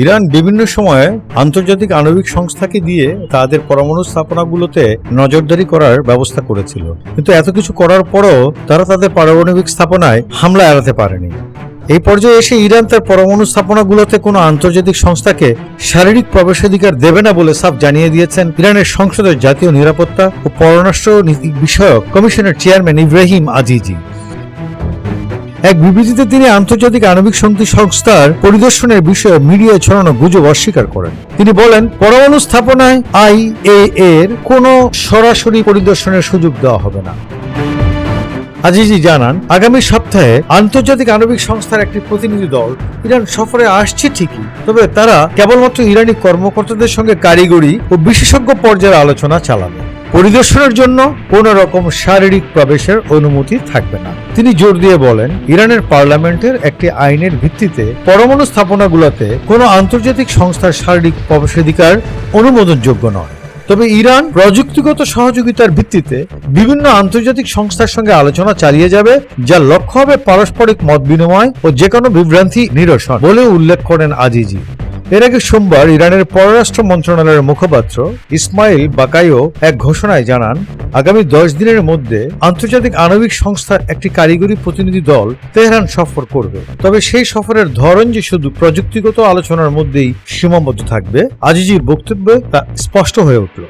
Iran বিভিন্ন সময়ে আন্তর্জাতিক আণবিক সংস্থাকে দিয়ে তাদের পরমাণু স্থাপনাগুলোতে নজরদারি করার ব্যবস্থা করেছিল। কিন্তু এত কিছু করার পরও তারা তাদের পারমাণবিক স্থাপনায় হামলা এড়াতে পারেনি। এই পর্যায়ে এসে ইরান তার পরমাণু স্থাপনাগুলোতে কোনো আন্তর্জাতিক সংস্থাকে শারীরিক প্রবেশাধিকার দেবে না বলে সাফ জানিয়ে দিয়েছেন ইরানের সংসদের জাতীয় নিরাপত্তা ও পররাষ্ট্র নীতি বিষয়ক কমিশনের চেয়ারম্যান ইব্রাহিম আজিজি। এক বিবৃতিতে তিনি আন্তর্জাতিক আণবিক শক্তি সংস্থার পরিদর্শনের বিষয়ে মিডিয়ায় ছড়ানো গুজব অস্বীকার করেন। তিনি বলেন, পরমাণু স্থাপনায় আই এ এর কোনো সরাসরি পরিদর্শনের সুযোগ দেওয়া হবে না। আজিজি জানান, আগামী সপ্তাহে আন্তর্জাতিক আণবিক সংস্থার একটি প্রতিনিধি দল ইরান সফরে আসছে ঠিকই, তবে তারা কেবলমাত্র ইরানি কর্মকর্তাদের সঙ্গে কারিগরি ও বিশেষজ্ঞ পর্যায়ের আলোচনা চালাবে। পরিদর্শনের জন্য কোন রকম শারীরিক প্রবেশের অনুমতি থাকবে না। তিনি জোর দিয়ে বলেন, ইরানের পার্লামেন্টের একটি আইনের ভিত্তিতে পরমাণু স্থাপনাগুলোতে কোনো আন্তর্জাতিক সংস্থার শারীরিক প্রবেশাধিকার অনুমোদনযোগ্য নয়। তবে ইরান প্রযুক্তিগত সহযোগিতার ভিত্তিতে বিভিন্ন আন্তর্জাতিক সংস্থার সঙ্গে আলোচনা চালিয়ে যাবে, যার লক্ষ্য হবে পারস্পরিক মত বিনিময় ও যে কোনো বিভ্রান্তি নিরসন বলে উল্লেখ করেন আজিজি। এর আগে সোমবার ইরানের পররাষ্ট্র মন্ত্রণালয়ের মুখপাত্র ইসমাইল বাকাইও এক ঘোষণায় জানান, আগামী দশ দিনের মধ্যে আন্তর্জাতিক আণবিক সংস্থার একটি কারিগরি প্রতিনিধি দল তেহরান সফর করবে। তবে সেই সফরের ধরন যে শুধু প্রযুক্তিগত আলোচনার মধ্যেই সীমাবদ্ধ থাকবে আজিজির বক্তব্যে তা স্পষ্ট হয়ে উঠল।